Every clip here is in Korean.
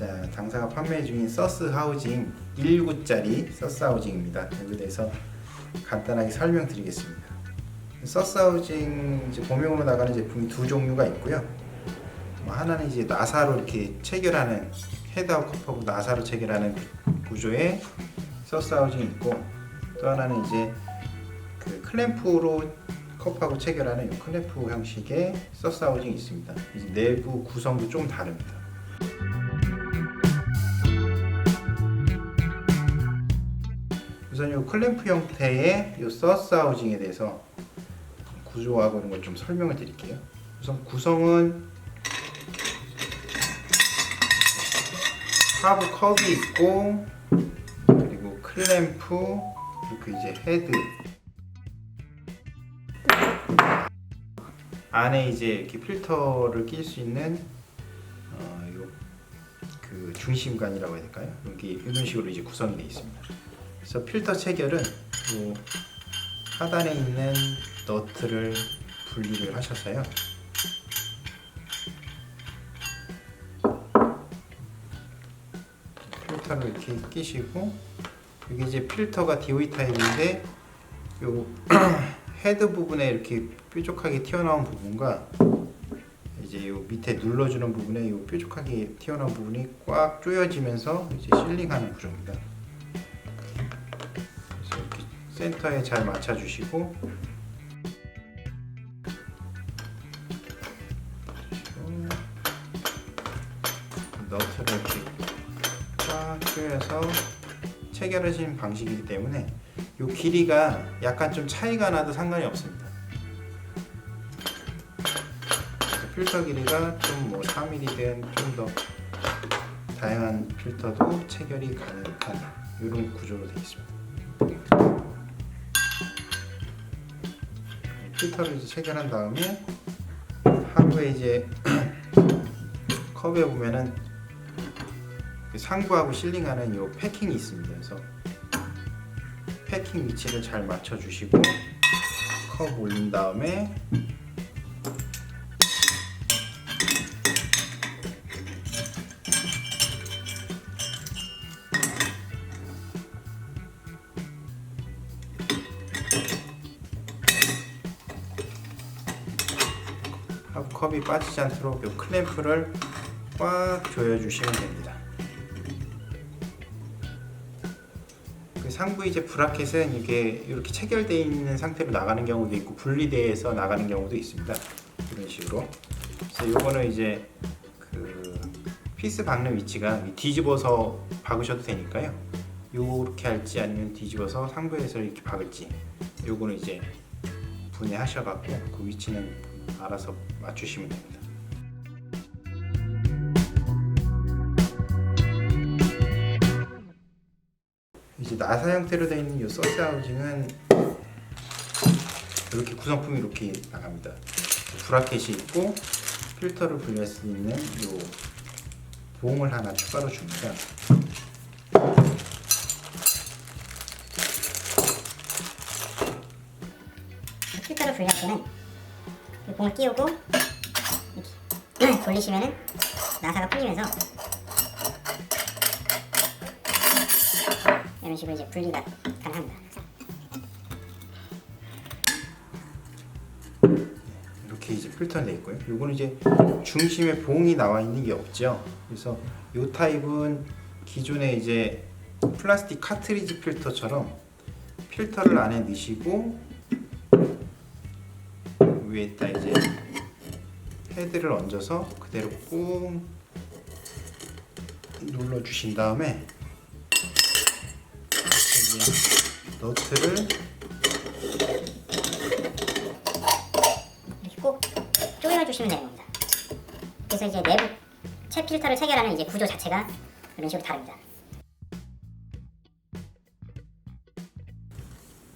자, 당사가 판매 중인 서스 하우징 119짜리 서스 하우징입니다. 여기에 대해서 간단하게 설명드리겠습니다. 서스 하우징 이제 범용으로 나가는 제품이 두 종류가 있고요. 뭐 하나는 이제 나사로 이렇게 체결하는 헤드하고 컵하고 나사로 체결하는 구조의 서스 하우징이 있고 또 하나는 이제 그 클램프로 컵하고 체결하는 이 클램프 형식의 서스 하우징이 있습니다. 이제 내부 구성도 좀 다릅니다. 우선 이 클램프 형태의 이 서스 하우징에 대해서 구조하고 이런 걸 좀 설명을 드릴게요. 우선 구성은 하부 컵이 있고 그리고 클램프 그리고 이제 헤드 안에 이제 이렇게 필터를 낄 수 있는 어, 요, 그 중심관이라고 해야 될까요? 여기 이런 식으로 이제 구성이 되어 있습니다. 그래서 필터 체결은 요 하단에 있는 너트를 분리를 하셔서요. 필터를 이렇게 끼시고 이게 이제 필터가 DOE 타입인데 요 헤드 부분에 이렇게 뾰족하게 튀어나온 부분과 이제 요 밑에 눌러주는 부분에 요 뾰족하게 튀어나온 부분이 꽉 조여지면서 이제 실링하는 구조입니다. 센터에 잘 맞춰주시고 너트를 이렇게 꽉 조여서 체결하신 방식이기 때문에 이 길이가 약간 좀 차이가 나도 상관이 없습니다. 필터 길이가 좀 뭐 3mm든 좀 더 다양한 필터도 체결이 가능한 이런 구조로 되어 있습니다. 필터를 이제 체결한 다음에 하부에 이제 컵에 보면은 그 상부하고 실링하는 이 패킹이 있습니다. 그래서 패킹 위치를 잘 맞춰주시고 컵 올린 다음에 컵이 빠지지 않도록 이 클램프를 꽉 조여주시면 됩니다. 그 상부 이제 브라켓은 이게 이렇게 체결되어 있는 상태로 나가는 경우도 있고 분리돼서 나가는 경우도 있습니다. 이런 식으로. 그래서 요거는 이제 그 피스 박는 위치가 뒤집어서 박으셔도 되니까요. 요렇게 할지 아니면 뒤집어서 상부에서 이렇게 박을지 요거는 이제 분해하셔갖고 그 위치는 알아서 맞추시면 됩니다. 이제 나사 형태로 되어 있는 이 서스 하우징은 이렇게 구성품이 이렇게 나갑니다. 브라켓이 있고 필터를 분리할 수 있는 이 봉을 하나 추가로 줍니다. 필터를 분리할 때는 이 봉을 끼우고 이렇게 돌리시면은 나사가 풀리면서 이런 식으로 이제 분리가 가능합니다. 이렇게 이제 필터 돼 있고요. 요거는 이제 중심에 봉이 나와 있는 게 없죠. 그래서 요 타입은 기존에 이제 플라스틱 카트리지 필터처럼 필터를 안에 넣으시고 위에다 이제 헤드를 얹어서 그대로 꾹 눌러 주신 다음에 너트를 이렇게 꼭 조여주시면 되는 겁니다. 그래서 이제 내부 채 필터를 체결하는 이제 구조 자체가 이런 식으로 다릅니다.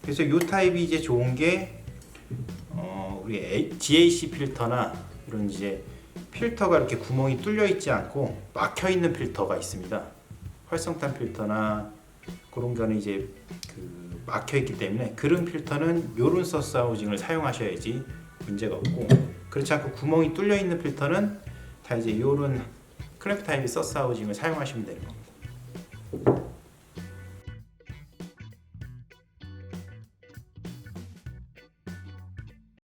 그래서 이 타입이 이제 좋은 게 어, 우리 GAC 필터나 이런 이제 필터가 이렇게 구멍이 뚫려 있지 않고 막혀 있는 필터가 있습니다. 활성탄 필터나 그런 거는 이제 그 막혀 있기 때문에 그런 필터는 요런 서스 하우징을 사용하셔야지 문제가 없고 그렇지 않고 구멍이 뚫려 있는 필터는 다 이제 요런 클램프 타입의 서스 하우징을 사용하시면 되는 겁니다.